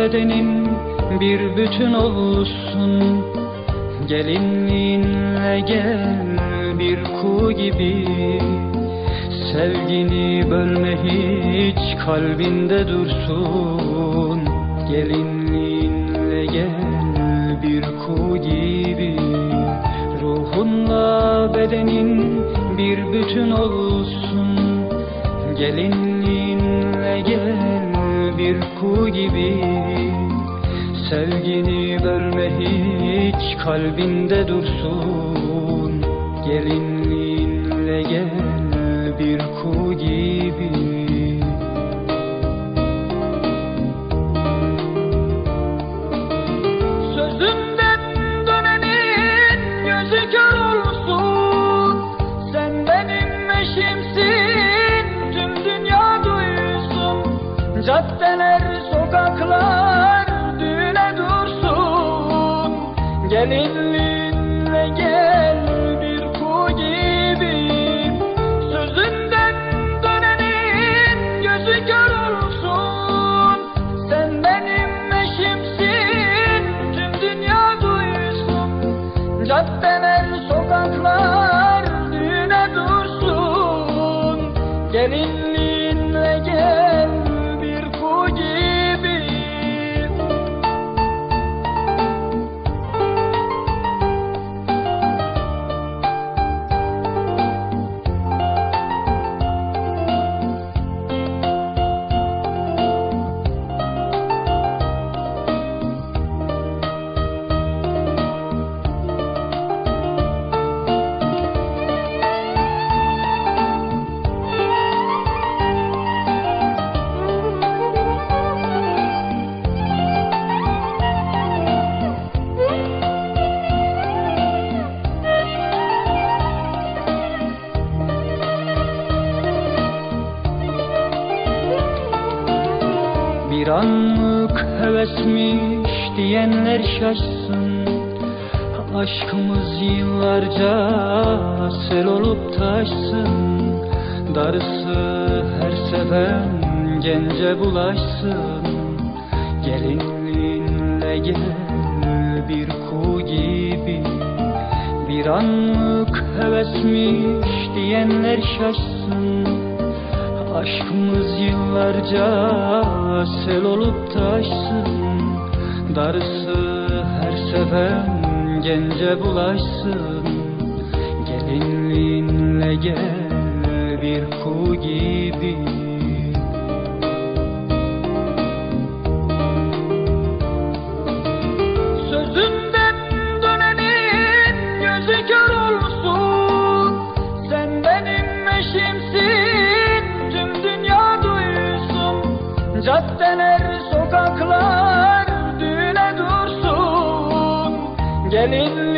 bedenin bir bütün olsun. Gelinliğinle gel bir kuğu gibi. Sevgini bölme hiç kalbinde dursun. Gelinliğinle gel bir kuğu gibi. Ruhunla bedenin bir bütün olsun. Gelinliğinle gel bir kuğu gibi. Sevgini bölme hiç kalbinde dursun. Gelinliğinle gel bir kuğu gibi Gelinliğinle gel bir gibi. Sözünden dönenin gözü kör olsun. Sen benim eşimsin. Tüm dünya duysun. Caddeler sokaklar düğüne dursun. Gelinliğinle Bir anlık hevesmiş diyenler şaşsın. Aşkımız yıllarca sel olup taşsın. Darısı her seven gence bulaşsın. Gelinliğinle gel bir kuğu gibi. Bir anlık hevesmiş diyenler şaşsın Aşkımız yıllarca sel olup taşsın. Darısı her seven gence bulaşsın. Gelinliğinle gel bir kuğu gibi. Sözünden dönenin gözü kör olsun Caddeler sokaklar düğüne dursun. Gelinliğinle